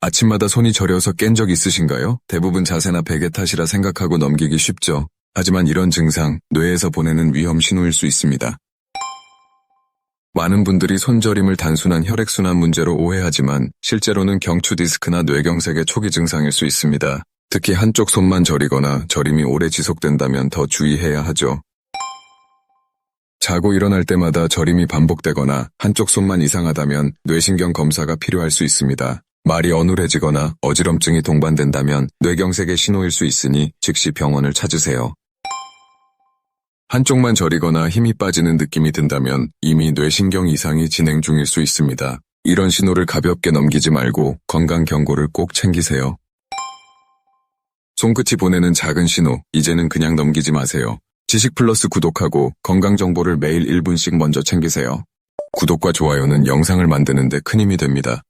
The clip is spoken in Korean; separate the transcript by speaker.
Speaker 1: 아침마다 손이 저려서 깬 적 있으신가요? 대부분 자세나 베개 탓이라 생각하고 넘기기 쉽죠. 하지만 이런 증상, 뇌에서 보내는 위험 신호일 수 있습니다. 많은 분들이 손저림을 단순한 혈액순환 문제로 오해하지만 실제로는 경추 디스크나 뇌경색의 초기 증상일 수 있습니다. 특히 한쪽 손만 저리거나 저림이 오래 지속된다면 더 주의해야 하죠. 자고 일어날 때마다 저림이 반복되거나 한쪽 손만 이상하다면 뇌신경 검사가 필요할 수 있습니다. 말이 어눌해지거나 어지럼증이 동반된다면 뇌경색의 신호일 수 있으니 즉시 병원을 찾으세요. 한쪽만 저리거나 힘이 빠지는 느낌이 든다면 이미 뇌신경 이상이 진행 중일 수 있습니다. 이런 신호를 가볍게 넘기지 말고 건강 경고를 꼭 챙기세요. 손끝이 보내는 작은 신호, 이제는 그냥 넘기지 마세요. 지식 플러스 구독하고 건강 정보를 매일 1분씩 먼저 챙기세요. 구독과 좋아요는 영상을 만드는 데 큰 힘이 됩니다.